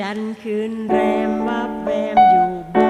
จันทร์คืนแรมวับแวมอยู่บ